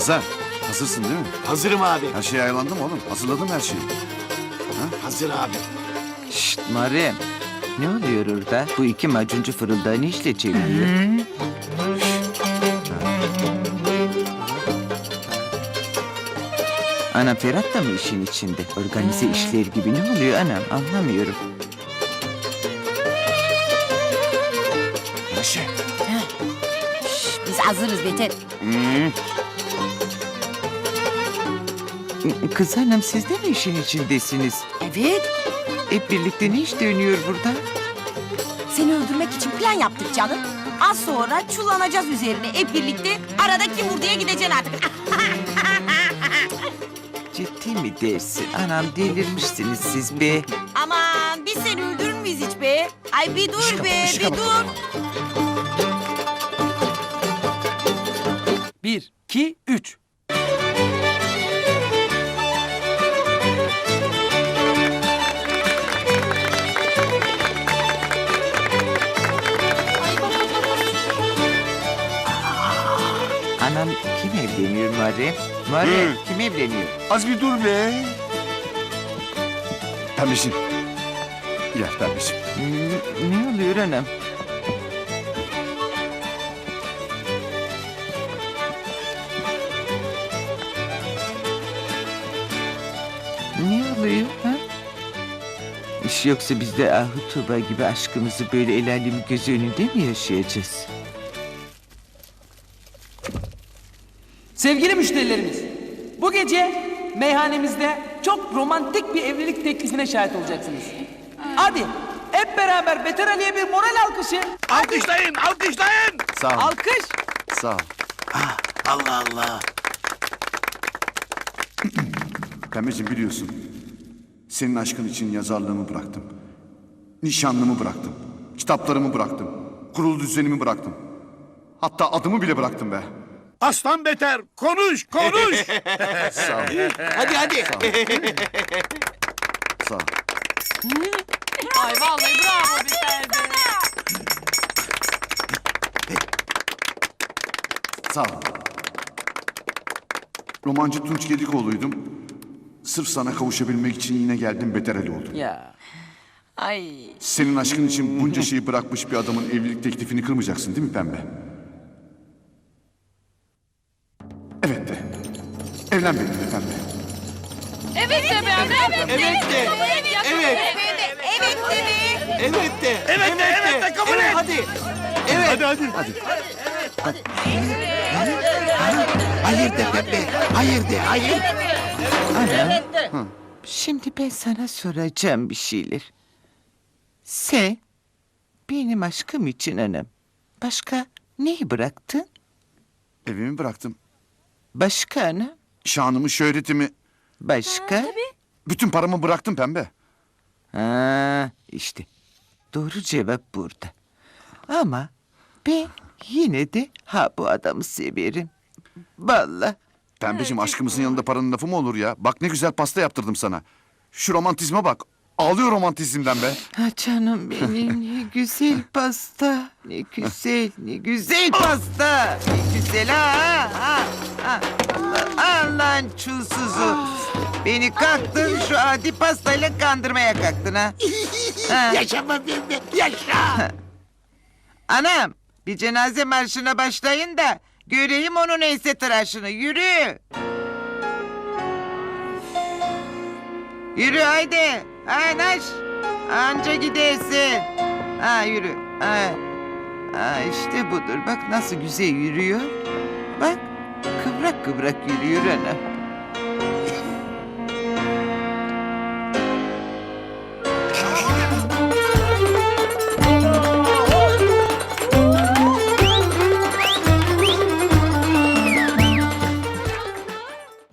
Hazar, hazırsın değil mi? Hazırım abi. Her şey ayarlandı mı oğlum? Hazırladım her şeyi. Hazır abi. Şşt Muharrem. Ne oluyor orada? Bu iki macuncu fırıldağı ne işle çeviriyor? Anam Ferhat da mı işin içinde? Organize işler gibi ne oluyor anam? Anlamıyorum. Ayşe. Biz hazırız Beter. Kız hanım siz de mi işin içindesiniz? Evet. Hep birlikte ne iş dönüyor burada? Seni öldürmek için plan yaptık canım. Az sonra çullanacağız üzerine hep birlikte. Arada kim vurduya gideceksin artık. Ciddi mi dersin? Anam delirmişsiniz siz be. Aman biz seni öldürür müyüz hiç be? Ay bir dur be ışık bir kapat. dur. Anam kim evleniyor Muharrem? Muharrem kim evleniyor? Az bir dur be. Pembeciğim. Gel pembeciğim. Hmm, Ne oluyor anam? Ne oluyor ha? İş yoksa biz de Ahu Tuğba gibi aşkımızı böyle el alemin gözü önünde mi yaşayacağız? Sevgili müşterilerimiz, bu gece meyhanemizde çok romantik bir evlilik teklifine şahit olacaksınız. Hadi hep beraber Beter Ali'ye bir moral alkışı. Alkışlayın, alkışlayın. Sağ ol. Alkış. Sağ ol. Allah Allah. Pembeciğim biliyorsun. Senin aşkın için yazarlığımı bıraktım. Nişanlımı bıraktım. Kitaplarımı bıraktım. Kurulu düzenimi bıraktım. Hatta adımı bile bıraktım be. Aslan beter, konuş, konuş. Sağ ol. hadi hadi. Sağ ol. Ay vallahi bravo Biter'de. Sağ ol. Romancı Tunç Gedikoğlu'ydum. Sırf sana kavuşabilmek için yine geldim beter Ali oldum. Ya. Ay. Senin aşkın için bunca şeyi bırakmış bir adamın evlilik teklifini kırmayacaksın değil mi pembe? Evlen benimle pembe. Evet de be anne. Evet de. Evet de. Evet. Evet dedi. Evet de. Evet de, evet de kabul et. Hadi. Evet. Hadi hadi. Hadi. Hayır de Pepe, hayır de, hayır. Anam, şimdi ben sana soracağım bir şeyler. Sen benim aşkım için anam. Başka neyi bıraktın? Evimi bıraktım. Başka ana? Şanımı, şöhretimi, Başka? bütün paramı bıraktım pembe. Ha, işte doğru cevap burada. Ama ben yine de ha bu adamı severim. Vallahi. Pembeciğim aşkımızın yanında paranın lafı mı olur ya? Bak ne güzel pasta yaptırdım sana. Şu romantizme bak. Ağlıyor romantizmden be. Ha canım benim ne güzel pasta. Ne güzel, ne güzel pasta. Ne güzel ha. ha, ha. Allah'ın çulsuzu. Beni kalktın şu adi pastayla kandırmaya kalktın ha. ha. Yaşama beni, yaşa. Anam bir cenaze marşına başlayın da göreyim onun neyse tıraşını. Yürü. Yürü haydi. Ha naş. Anca gidersin. Ha yürü. Ha. ha işte budur. Bak nasıl güzel yürüyor. Bak kıvrak kıvrak yürüyor anam.